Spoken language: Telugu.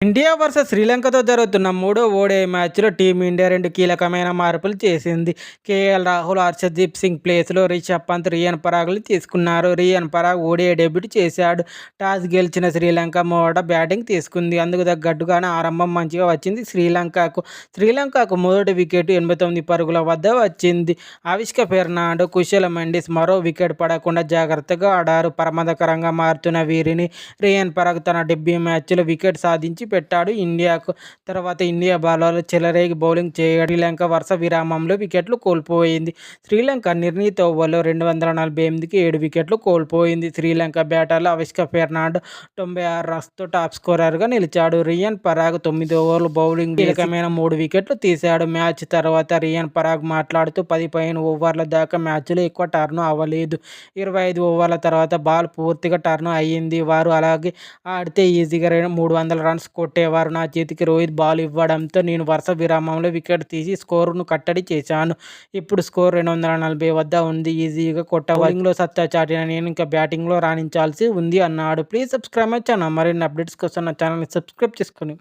ఇండియా వర్సెస్ శ్రీలంకతో జరుగుతున్న మూడో ఓడే మ్యాచ్లో టీమిండియా రెండు కీలకమైన మార్పులు చేసింది. కేఎల్ రాహుల్ హర్షదీప్ సింగ్ ప్లేస్లో రిషబ్ పంత్ రియన్ పరాగ్లు తీసుకున్నారు. రియన్ పరాగ్ ఓడే డెబ్యూట్ చేశాడు. టాస్ గెలిచిన శ్రీలంక మొదట బ్యాటింగ్ తీసుకుంది. అందుకు తగ్గట్టుగానే ఆరంభం మంచిగా వచ్చింది శ్రీలంకకు. శ్రీలంకకు మొదటి వికెట్ ఎనభై తొమ్మిది పరుగుల వద్ద వచ్చింది. ఆవిష్క ఫెర్నాండో కుశల మెండిస్ మరో వికెట్ పడకుండా జాగ్రత్తగా ఆడారు. ప్రమాదకరంగా మారుతున్న వీరిని రియన్ పరాగ్ తన డెబ్యూ మ్యాచ్లో వికెట్ సాధించి పెట్టాడు ఇండియాకు. తర్వాత ఇండియా బౌలర్లు చెలరేగి బౌలింగ్ చేయడం శ్రీలంక వరుస విరామంలో వికెట్లు కోల్పోయింది. శ్రీలంక నిర్ణీత ఓవర్లో రెండు వందల నలభై ఎనిమిదికి ఏడు వికెట్లు కోల్పోయింది. శ్రీలంక బ్యాటర్లు అవిష్క ఫెర్నాండ్ తొంభై ఆరు రన్స్తో టాప్ స్కోరర్గా నిలిచాడు. రియన్ పరాగ్ తొమ్మిది ఓవర్లు బౌలింగ్ కీలకమైన మూడు వికెట్లు తీశాడు. మ్యాచ్ తర్వాత రియన్ పరాగ్ మాట్లాడుతూ పది పైన ఓవర్ల దాకా మ్యాచ్లో ఎక్కువ టర్న్ అవ్వలేదు. ఇరవై ఐదు ఓవర్ల తర్వాత బాల్ పూర్తిగా టర్న్ అయ్యింది. వారు అలాగే ఆడితే ఈజీగా మూడు వందల రన్స్ కొట్టేవారు. నా చేతికి రోహిత్ బాల్ ఇవ్వడంతో నేను వరుస విరామంలో వికెట్ తీసి స్కోరును కట్టడి చేశాను. ఇప్పుడు స్కోర్ రెండు వందల నలభై వద్ద ఉంది. ఈజీగా కొట్ట బౌలింగ్లో సత్తా చాటిన నేను ఇంకా బ్యాటింగ్లో రాణించాల్సి ఉంది అన్నాడు. Please subscribe my channel. మరిన్ని అప్డేట్స్ కోసం నా ఛానల్ని సబ్స్క్రైబ్ చేసుకుని